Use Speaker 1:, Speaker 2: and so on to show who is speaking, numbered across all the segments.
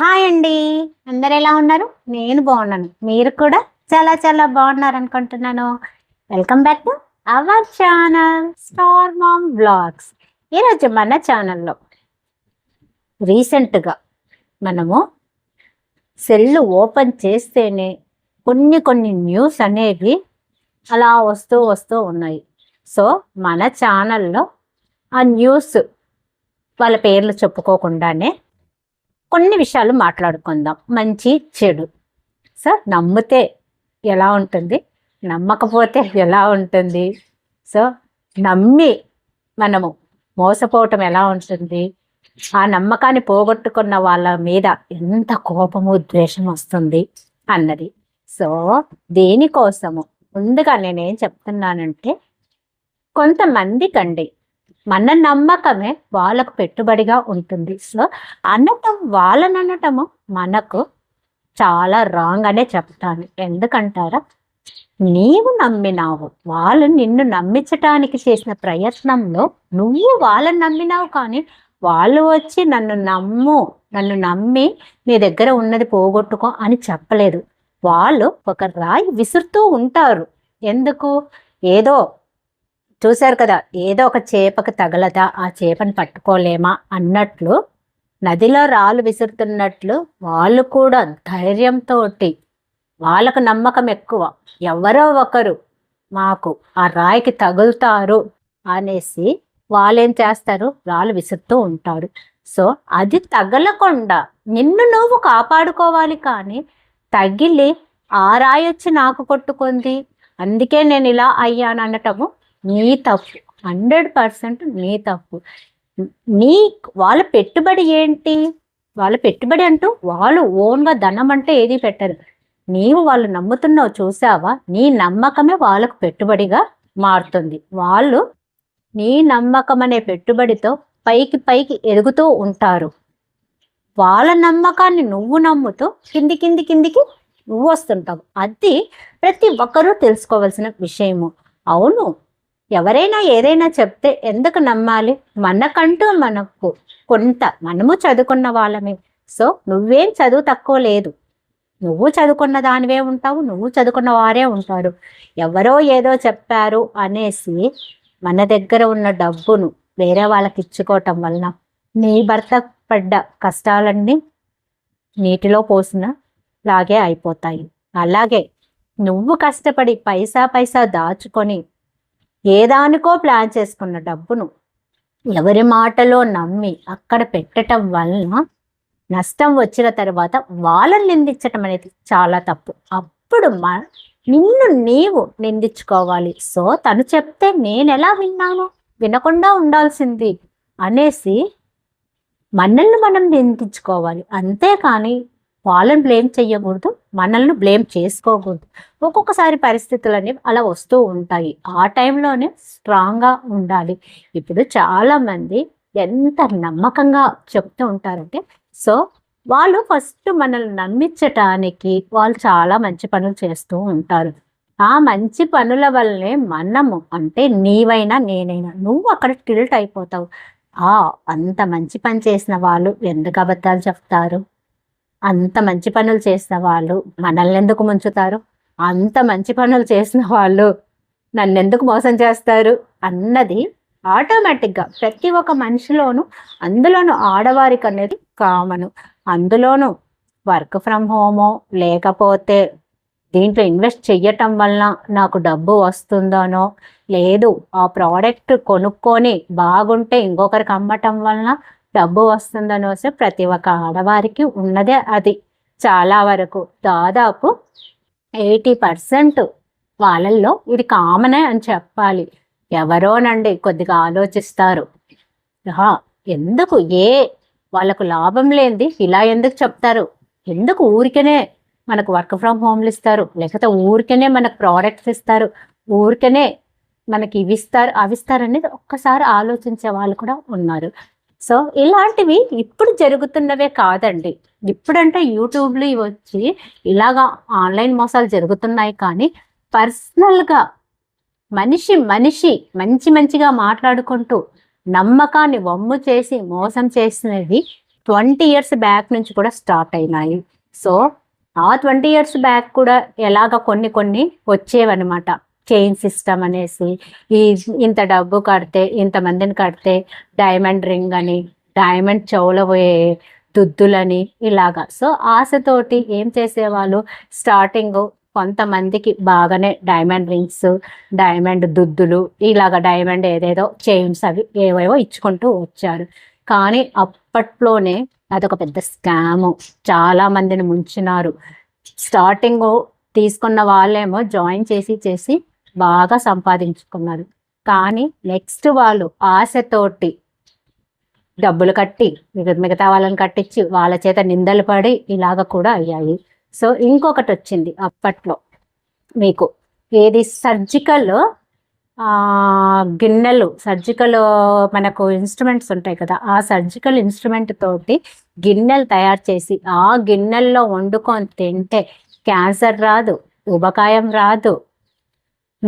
Speaker 1: Hi అండి. అందరు ఎలా ఉన్నారు? నేను బాగున్నాను. మీరు కూడా చాలా చాలా బాగున్నారు అనుకుంటున్నాను. Welcome back to our channel star mom blogs ఈరోజు మన ఛానల్లో రీసెంట్గా మనము సెల్ ఓపెన్ చేస్తేనే కొన్ని కొన్ని న్యూస్ అనేవి అలా వస్తూ వస్తూ ఉన్నాయి. సో మన ఛానల్లో ఆ న్యూస్ వాళ్ళ పేర్లు చెప్పుకోకుండానే కొన్ని విషయాలు మాట్లాడుకుందాం. మంచి చెడు. సో నమ్మితే ఎలా ఉంటుంది? నమ్మకపోతే ఎలా ఉంటుంది? సో నమ్మి మనము మోసపోవటం ఎలా ఉంటుంది? ఆ నమ్మకాన్ని పోగొట్టుకున్న వాళ్ళ మీద ఎంత కోపము ద్వేషం వస్తుంది అన్నది. సో దేనికోసము? ముందుగా నేనేం చెప్తున్నానంటే కొంతమందికండి మన నమ్మకమే వాళ్ళకు పెట్టుబడిగా ఉంటుంది. సో అనటం వాళ్ళని అనటము మనకు చాలా రాంగ్ అనే చెప్తాను. ఎందుకంటారా? నీవు నమ్మినావు. వాళ్ళు నిన్ను నమ్మించటానికి చేసిన ప్రయత్నంలో నువ్వు వాళ్ళని నమ్మినావు కానీ వాళ్ళు వచ్చి నన్ను నమ్ము నన్ను నమ్మి నీ దగ్గర ఉన్నది పోగొట్టుకో అని చెప్పలేదు. వాళ్ళు ఒక రాయి విసురుతూ ఉంటారు. ఎందుకు? ఏదో చూశారు కదా ఏదో ఒక చేపకు తగలదా ఆ చేపను పట్టుకోలేమా అన్నట్లు నదిలో రాళ్ళు విసురుతున్నట్లు వాళ్ళు కూడా ధైర్యంతో వాళ్ళకు నమ్మకం ఎక్కువ. ఎవరో ఒకరు మాకు ఆ రాయికి తగులుతారు అనేసి వాళ్ళేం చేస్తారు? రాళ్ళు విసురుతూ ఉంటారు. సో అది తగలకుండా నిన్ను నువ్వు కాపాడుకోవాలి కానీ తగిలి ఆ రాయి వచ్చి నాకు కొట్టుకుంది అందుకే నేను ఇలా అయ్యాను అనటము నీ తప్పు. హండ్రెడ్ పర్సెంట్ నీ తప్పు. నీ వాళ్ళ పెట్టుబడి ఏంటి? వాళ్ళ పెట్టుబడి అంటూ వాళ్ళు ఓన్గా ధనం అంటే ఏది పెట్టరు. నీవు వాళ్ళు నమ్ముతున్నావు చూసావా? నీ నమ్మకమే వాళ్ళకు పెట్టుబడిగా మారుతుంది. వాళ్ళు నీ నమ్మకం అనే పెట్టుబడితో పైకి పైకి ఎదుగుతూ ఉంటారు. వాళ్ళ నమ్మకాన్ని నువ్వు నమ్ముతూ కింది కింది కిందికి నువ్వు వస్తుంటావు. అది ప్రతి ఒక్కరూ తెలుసుకోవాల్సిన విషయము. అవును. ఎవరైనా ఏదైనా చెప్తే ఎందుకు నమ్మాలి? మనకంటూ మనకు కొంత మనము చదువుకున్న వాళ్ళమే. సో నువ్వేం చదువు తక్కువ లేదు. నువ్వు చదువుకున్న దానివే ఉంటావు నువ్వు చదువుకున్న వారే ఉంటారు. ఎవరో ఏదో చెప్పారు అనేసి మన దగ్గర ఉన్న డబ్బును వేరే వాళ్ళకి ఇచ్చుకోవటం వలన నీ భర్త పడ్డ కష్టాలన్నీ నీటిలో పోసిన లాగే అయిపోతాయి. అలాగే నువ్వు కష్టపడి పైసా పైసా దాచుకొని ఏదానికో ప్లాన్ చేసుకున్న డబ్బును ఎవరి మాటలో నమ్మి అక్కడ పెట్టడం వలన నష్టం వచ్చిన తర్వాత వాళ్ళని నిందించటం అనేది చాలా తప్పు. అప్పుడు మా నిన్ను నీవు నిందించుకోవాలి. సో తను చెప్తే నేను ఎలా విన్నాను? వినకుండా ఉండాల్సింది అనేసి మనల్ని మనం నిందించుకోవాలి. అంతేకాని వాళ్ళని బ్లేమ్ చేయకూడదు మనల్ని బ్లేమ్ చేసుకోకూడదు. ఒక్కొక్కసారి పరిస్థితులు అనేవి అలా వస్తూ ఉంటాయి. ఆ టైంలోనే స్ట్రాంగ్గా ఉండాలి. ఇప్పుడు చాలామంది ఎంత నమ్మకంగా చెప్తూ ఉంటారంటే సో వాళ్ళు ఫస్ట్ మనల్ని నమ్మించటానికి వాళ్ళు చాలా మంచి పనులు చేస్తూ ఉంటారు. ఆ మంచి పనుల వల్లనే మనము అంటే నీవైనా నేనైనా నువ్వు అక్కడ టిల్ట్ అయిపోతావు. ఆ అంత మంచి పని చేసిన వాళ్ళు ఎందుకు అబద్ధాలు చెప్తారు? అంత మంచి పనులు చేసిన వాళ్ళు మనల్ని ఎందుకు ముంచుతారు? అంత మంచి పనులు చేసిన వాళ్ళు నన్ను ఎందుకు మోసం చేస్తారు? అన్నది ఆటోమేటిక్గా ప్రతి ఒక్క మనిషిలోనూ అందులోనూ ఆడవారికి అనేది కామను అందులోనూ వర్క్ ఫ్రమ్ హోమో లేకపోతే దీంట్లో ఇన్వెస్ట్ చెయ్యటం వలన నాకు డబ్బు వస్తుందనో లేదు ఆ ప్రోడక్ట్ కొనుక్కొని బాగుంటే ఇంకొకరికి అమ్మటం వలన డబ్బు వస్తుందని వస్తే ప్రతి ఒక్క ఆడవారికి ఉన్నదే అది. చాలా వరకు దాదాపు ఎయిటీ పర్సెంట్ వాళ్ళల్లో ఇది కామనే అని చెప్పాలి. ఎవరోనండి కొద్దిగా ఆలోచిస్తారు. ఎందుకు? ఏ? వాళ్ళకు లాభం లేనిది ఇలా ఎందుకు చెప్తారు? ఎందుకు ఊరికనే మనకు వర్క్ ఫ్రమ్ హోమ్లు ఇస్తారు? లేకపోతే ఊరికనే మనకు ప్రోడక్ట్స్ ఇస్తారు? ఊరికనే మనకి ఇవి ఇస్తారు అవి ఇస్తారు అనేది ఒక్కసారి ఆలోచించే వాళ్ళు కూడా ఉన్నారు. సో ఇలాంటివి ఇప్పుడు జరుగుతున్నవే కాదండి. ఇప్పుడంటే యూట్యూబ్లు ఇవి వచ్చి ఇలాగా ఆన్లైన్ మోసాలు జరుగుతున్నాయి కానీ పర్సనల్గా మనిషి మనిషి మంచి మంచిగా మాట్లాడుకుంటూ నమ్మకాన్ని వమ్ము చేసి మోసం చేసినవి ట్వంటీ ఇయర్స్ బ్యాక్ నుంచి కూడా స్టార్ట్ అయినాయి. సో ఆ ట్వంటీ ఇయర్స్ బ్యాక్ కూడా ఎలాగ కొన్ని కొన్ని వచ్చేవన్నమాట. చైన్ సిస్టమ్ అనేసి ఈ ఇంత డబ్బు కడితే ఇంతమందిని కడితే డైమండ్ రింగ్ అని డైమండ్ చెవుల పోయే దుద్దులని ఇలాగా. సో ఆశతోటి ఏం చేసేవాళ్ళు? స్టార్టింగ్ కొంతమందికి బాగానే డైమండ్ రింగ్స్ డైమండ్ దుద్దులు ఇలాగ డైమండ్ ఏదేదో చైన్స్ అవి ఏవేవో ఇచ్చుకుంటూ వచ్చారు. కానీ అప్పట్లోనే అదొక పెద్ద స్కాము చాలా మందిని ముంచినారు. స్టార్టింగ్ తీసుకున్న వాళ్ళేమో జాయిన్ చేసి చేసి బాగా సంపాదించుకున్నారు. కానీ నెక్స్ట్ వాళ్ళు ఆశతోటి డబ్బులు కట్టి మిగతా వాళ్ళని కట్టించి వాళ్ళ చేత నిందలు పడి ఇలాగ కూడా అయ్యాయి. సో ఇంకొకటి వచ్చింది అప్పట్లో మీకు. ఏది సర్జికల్ గిన్నెలు సర్జికల్ మనకు ఇన్స్ట్రుమెంట్స్ ఉంటాయి కదా ఆ సర్జికల్ ఇన్స్ట్రుమెంట్ తోటి గిన్నెలు తయారు చేసి ఆ గిన్నెల్లో వండుకొని తింటే క్యాన్సర్ రాదు ఉబకాయం రాదు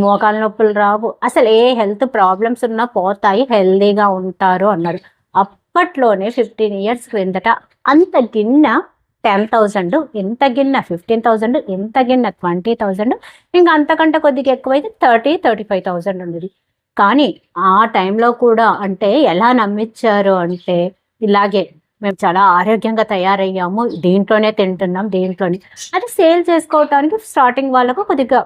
Speaker 1: మోకాల నొప్పులు రావు. అసలు ఏ హెల్త్ ప్రాబ్లమ్స్ ఉన్నా పోతాయి హెల్దీగా ఉంటారు అన్నారు అప్పట్లోనే ఫిఫ్టీన్ ఇయర్స్ క్రిందట అంత గిన్నె టెన్ థౌజండ్ ఎంత గిన్నె ఫిఫ్టీన్ థౌజండ్ ఎంత గిన్నె ట్వంటీ థౌజండ్ ఇంకా అంతకంటే కొద్దిగా ఎక్కువైతే థర్టీ థర్టీ ఫైవ్ థౌజండ్ ఉండేది. కానీ ఆ టైంలో కూడా అంటే ఎలా నమ్మించారు అంటే ఇలాగే మేము చాలా ఆరోగ్యంగా తయారయ్యాము దీంట్లోనే తింటున్నాం దీంట్లోనే. అది సేల్ చేసుకోవటానికి స్టార్టింగ్ వాళ్ళకు కొద్దిగా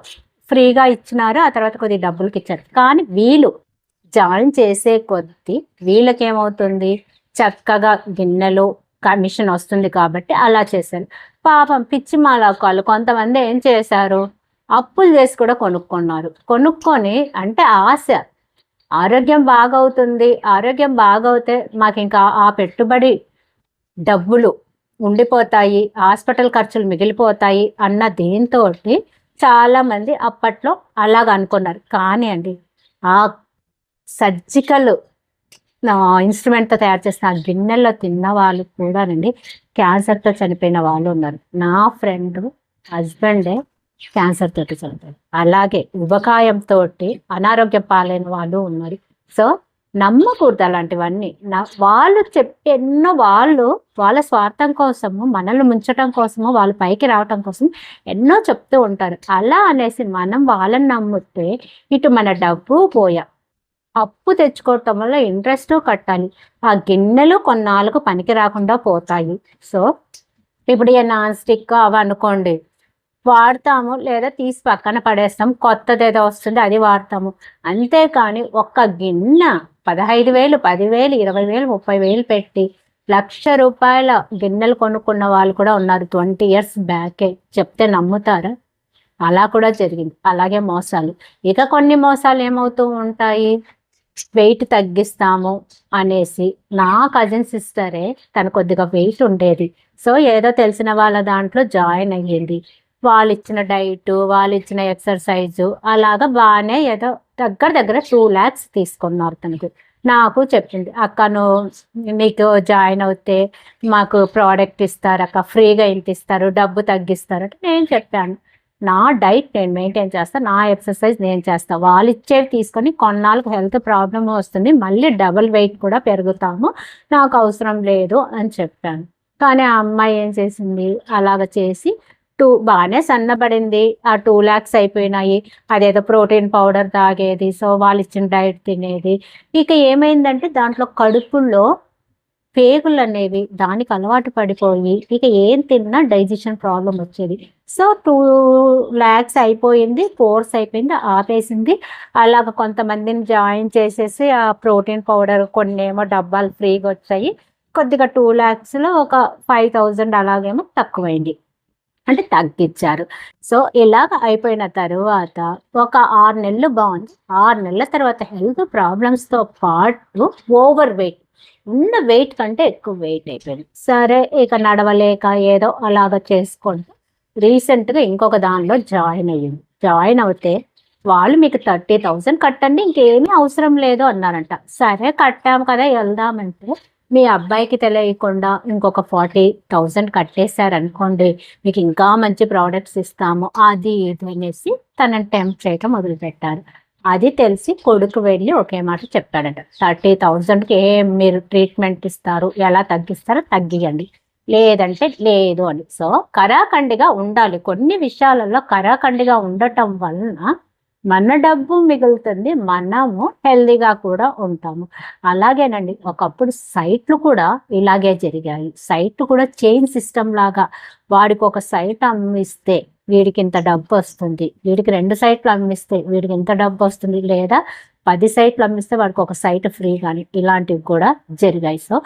Speaker 1: ఫ్రీగా ఇచ్చినారు ఆ తర్వాత కొద్దిగా డబ్బులకి ఇచ్చారు కానీ వీళ్ళు జాయిన్ చేసే కొద్దీ వీళ్ళకేమవుతుంది? చక్కగా గిన్నెలు కమిషన్ వస్తుంది కాబట్టి అలా చేశారు. పాపం పిచ్చి మాలాకాలు కొంతమంది ఏం చేశారు? అప్పులు చేసి కూడా కొనుక్కున్నారు. కొనుక్కొని అంటే ఆశ ఆరోగ్యం బాగవుతుంది. ఆరోగ్యం బాగవుతే మాకు ఇంకా ఆ పెట్టుబడి డబ్బులు ఉండిపోతాయి హాస్పిటల్ ఖర్చులు మిగిలిపోతాయి అన్న దీంతో చాలామంది అప్పట్లో అలాగ అనుకున్నారు. కానీ అండి ఆ సర్జికల్ ఇన్స్ట్రుమెంట్తో తయారు చేసిన ఆ గిన్నెల్లో తిన్న వాళ్ళు కూడానండి క్యాన్సర్తో చనిపోయిన వాళ్ళు ఉన్నారు. నా ఫ్రెండ్ హస్బెండే క్యాన్సర్ తోటి చనిపోయారు. అలాగే ఉబకాయంతో అనారోగ్యం పాలైన వాళ్ళు ఉన్నారు. సో నమ్మకూడదు అలాంటివన్నీ. నా వాళ్ళు చెప్పి ఎన్నో వాళ్ళు వాళ్ళ స్వార్థం కోసము మనల్ని ముంచటం కోసము వాళ్ళు పైకి రావటం కోసం ఎన్నో చెప్తూ ఉంటారు. అలా అనేసి మనం వాళ్ళని నమ్మితే ఇటు మన డబ్బు పోయా. అప్పు తెచ్చుకోవటం వల్ల ఇంట్రెస్ట్ కట్టాలి. ఆ గిన్నెలు కొన్నాళ్ళకు పనికి రాకుండా పోతాయి. సో ఇప్పుడు ఏ నాన్ స్టిక్ అవి అనుకోండి. వాడతాము లేదా తీసి పక్కన పడేస్తాం. కొత్తది ఏదో వస్తుంది అది వాడతాము. అంతేకాని ఒక్క గిన్నె పదహైదు వేలు పదివేలు ఇరవై వేలు ముప్పై వేలు పెట్టి లక్ష రూపాయల గిన్నెలు కొనుక్కున్న వాళ్ళు కూడా ఉన్నారు ట్వంటీ ఇయర్స్ బ్యాకే. చెప్తే నమ్ముతారా? అలా కూడా జరిగింది. అలాగే మోసాలు. ఇక కొన్ని మోసాలు ఏమవుతూ ఉంటాయి? వెయిట్ తగ్గిస్తాము అనేసి. నా కజిన్ సిస్టరే తను కొద్దిగా వెయిట్ ఉండేది. సో ఏదో తెలిసిన వాళ్ళ దాంట్లో జాయిన్ అయ్యింది. వాళ్ళు ఇచ్చిన డైట్ వాళ్ళు ఇచ్చిన ఎక్సర్సైజు అలాగా బాగానే ఏదో దగ్గర దగ్గర టూ ల్యాక్స్ తీసుకున్నారు తనకి. నాకు చెప్పింది అక్కను మీకు నీకు జాయిన్ అవుతే మాకు ప్రోడక్ట్ ఇస్తారు అక్క ఫ్రీగా ఇంత ఇస్తారు డబ్బు తగ్గిస్తారు అంటే నేను చెప్పాను. నా డైట్ నేను మెయింటైన్ చేస్తాను నా ఎక్సర్సైజ్ నేను చేస్తాను వాళ్ళు ఇచ్చేవి తీసుకొని కొన్నాళ్ళకు హెల్త్ ప్రాబ్లమ్ వస్తుంది మళ్ళీ డబల్ వెయిట్ కూడా పెరుగుతాము నాకు అవసరం లేదు అని చెప్పాను. కానీ ఆ అమ్మాయి ఏం చేసింది? అలాగ చేసి టూ బాగానే సన్నబడింది. ఆ టూ ల్యాక్స్ అయిపోయినాయి. అదేదో ప్రోటీన్ పౌడర్ తాగేది. సో వాళ్ళు ఇచ్చిన డైట్ తినేది. ఇక ఏమైందంటే దాంట్లో కడుపులో పేగులు అనేవి దానికి అలవాటు పడిపోయి ఇక ఏం తిన్నా డైజెషన్ ప్రాబ్లం వచ్చేది. సో టూ ల్యాక్స్ అయిపోయింది. కోర్స్ అయిపోయింది. ఆపేసింది. అలాగ కొంతమందిని జాయిన్ చేసేసి ఆ ప్రోటీన్ పౌడర్ కొన్ని ఏమో డబ్బాలు ఫ్రీగా వచ్చాయి. కొద్దిగా టూ ల్యాక్స్లో ఒక ఫైవ్ థౌజండ్ అలాగేమో తక్కువైంది. అంటే తగ్గించారు. సో ఇలాగ అయిపోయిన తర్వాత ఒక ఆరు నెలలు బాగుంది. ఆరు నెలల తర్వాత హెల్త్ ప్రాబ్లమ్స్తో పాటు ఓవర్ వెయిట్. ఉన్న వెయిట్ కంటే ఎక్కువ వెయిట్ అయిపోయింది. సరే ఇక నడవలేక ఏదో అలాగ చేసుకుంటూ రీసెంట్గా ఇంకొక దానిలో జాయిన్ అయ్యింది జాయిన్ అవుతే వాళ్ళు మీకు థర్టీ థౌజండ్ కట్టండి ఇంకేమీ అవసరం లేదు అన్నారంట. సరే కట్టాము కదా వెళ్దామంటే మీ అబ్బాయికి తెలియకుండా ఇంకొక ఫార్టీ థౌజండ్ కట్టేశారు అనుకోండి మీకు ఇంకా మంచి ప్రోడక్ట్స్ ఇస్తాము అది ఇది అనేసి తనని టెంప్ చేయటం మొదలుపెట్టారు. అది తెలిసి కొడుకు వెళ్ళి ఒకే మాట చెప్పాడట థర్టీ థౌజండ్కి ఏం మీరు ట్రీట్మెంట్ ఇస్తారు ఎలా తగ్గిస్తారో తగ్గియండి. లేదంటే లేదు అని. సో కరాఖండిగా ఉండాలి. కొన్ని విషయాలలో కరాఖండిగా ఉండటం వలన మన డబ్బు మిగులుతుంది మనము హెల్దీగా కూడా ఉంటాము. అలాగేనండి ఒకప్పుడు సైట్లు కూడా ఇలాగే జరిగాయి. సైట్లు కూడా చైన్ సిస్టమ్ లాగా వాడికి ఒక సైట్ అమ్మిస్తే వీడికి ఇంత డబ్బు వస్తుంది వీడికి రెండు సైట్లు అమ్మిస్తే వీడికి ఇంత డబ్బు వస్తుంది లేదా పది సైట్లు అమ్మిస్తే వాడికి ఒక సైట్ ఫ్రీ కానీ ఇలాంటివి కూడా జరిగాయి. సో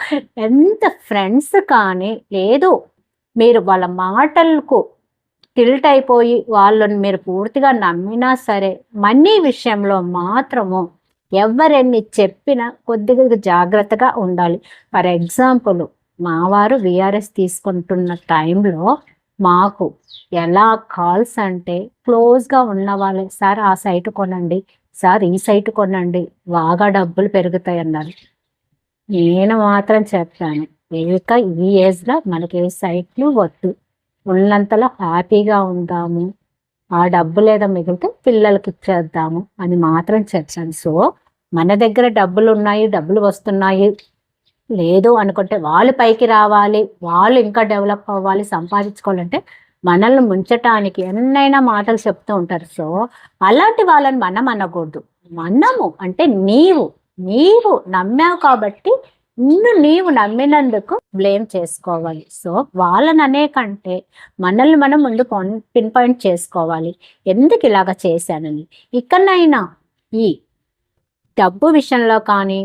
Speaker 1: ఎంత ఫ్రెండ్స్ కానీ లేదు మీరు వాళ్ళ మాటలకు టిల్ట్ అయిపోయి వాళ్ళని మీరు పూర్తిగా నమ్మినా సరే మనీ విషయంలో మాత్రము ఎవరెన్ని చెప్పినా కొద్దిగా జాగ్రత్తగా ఉండాలి. ఫర్ ఎగ్జాంపుల్ మావారు విఆర్ఎస్ తీసుకుంటున్న టైంలో మాకు ఎలా కాల్స్ అంటే క్లోజ్గా ఉన్న వాళ్ళే సార్ ఆ సైట్ కొనండి సార్ ఈ సైట్ కొనండి బాగా డబ్బులు పెరుగుతాయి అన్నారు. నేను మాత్రం చెప్పాను ఇక ఈ ఏజ్లో మనకి ఏ సైట్లు వద్దు. ఉన్నంతలో హ్యాపీగా ఉందాము. ఆ డబ్బు లేదా మిగిలితే పిల్లలకి ఇచ్చేద్దాము అని మాత్రం చెప్తాను సో మన దగ్గర డబ్బులు ఉన్నాయి డబ్బులు వస్తున్నాయి. లేదు అనుకుంటే వాళ్ళు పైకి రావాలి వాళ్ళు ఇంకా డెవలప్ అవ్వాలి సంపాదించుకోవాలంటే మనల్ని ముంచటానికి ఎన్నైనా మాటలు చెప్తూ ఉంటారు. సో అలాంటి వాళ్ళని మనం అనకూడదు. మనము అంటే నీవు నీవు నమ్మావు కాబట్టి నిన్ను నీవు నమ్మినందుకు బ్లేమ్ చేసుకోవాలి. సో వాళ్ళని అనే కంటే మనల్ని మనం ముందు పిన్ పాయింట్ చేసుకోవాలి. ఎందుకు ఇలాగ చేశానని ఇక్కడనైనా ఈ డబ్బు విషయంలో కానీ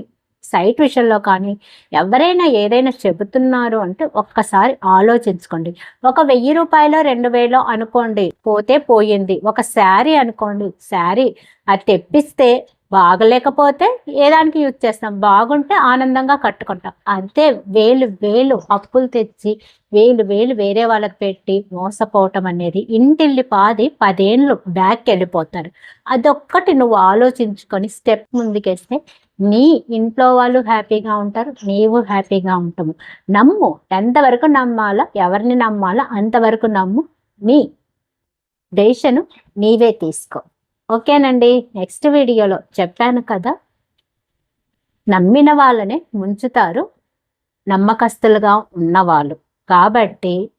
Speaker 1: సైట్ విషయంలో కానీ ఎవరైనా ఏదైనా చెబుతున్నారు అంటే ఒక్కసారి ఆలోచించుకోండి. ఒక వెయ్యి రూపాయలు రెండు వేలు అనుకోండి పోతే పోయింది. ఒక శారీ అనుకోండి శారీ అది తెప్పిస్తే బాగలేకపోతే ఏ దానికి యూజ్ చేస్తాం? బాగుంటే ఆనందంగా కట్టుకుంటాం. అంతే వేలు వేలు అప్పులు తెచ్చి వేలు వేలు వేరే వాళ్ళకి పెట్టి మోసపోవటం అనేది ఇంటిల్లి పాది పదేళ్ళు బ్యాక్ వెళ్ళిపోతారు. అదొక్కటి నువ్వు ఆలోచించుకొని స్టెప్ ముందుకేస్తే నీ ఇంట్లో వాళ్ళు హ్యాపీగా ఉంటారు నీవు హ్యాపీగా ఉంటాము నమ్ము ఎంతవరకు నమ్మాలో ఎవరిని నమ్మాలో అంతవరకు నమ్ము. నీ డెసిషన్ నీవే తీసుకో. ఓకేనండి. నెక్స్ట్ వీడియోలో చెప్పాను కదా నమ్మిన వాళ్ళనే ముంచుతారు నమ్మకస్తులుగా ఉన్నవాళ్ళు. కాబట్టి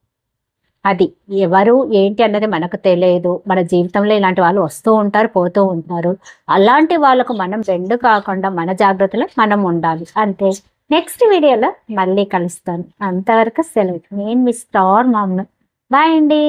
Speaker 1: అది ఎవరు ఏంటి అన్నది మనకు తెలియదు. మన జీవితంలో ఇలాంటి వాళ్ళు వస్తూ ఉంటారు పోతూ ఉంటారు. అలాంటి వాళ్ళకు మనం రెండు కాకుండా మన జాగ్రత్తలో మనం ఉండాలి. అంతే. నెక్స్ట్ వీడియోలో మళ్ళీ కలుస్తాను. అంతవరకు సెలవు. నేను మీ స్టార్ మామ్ను బాయ్ అండి.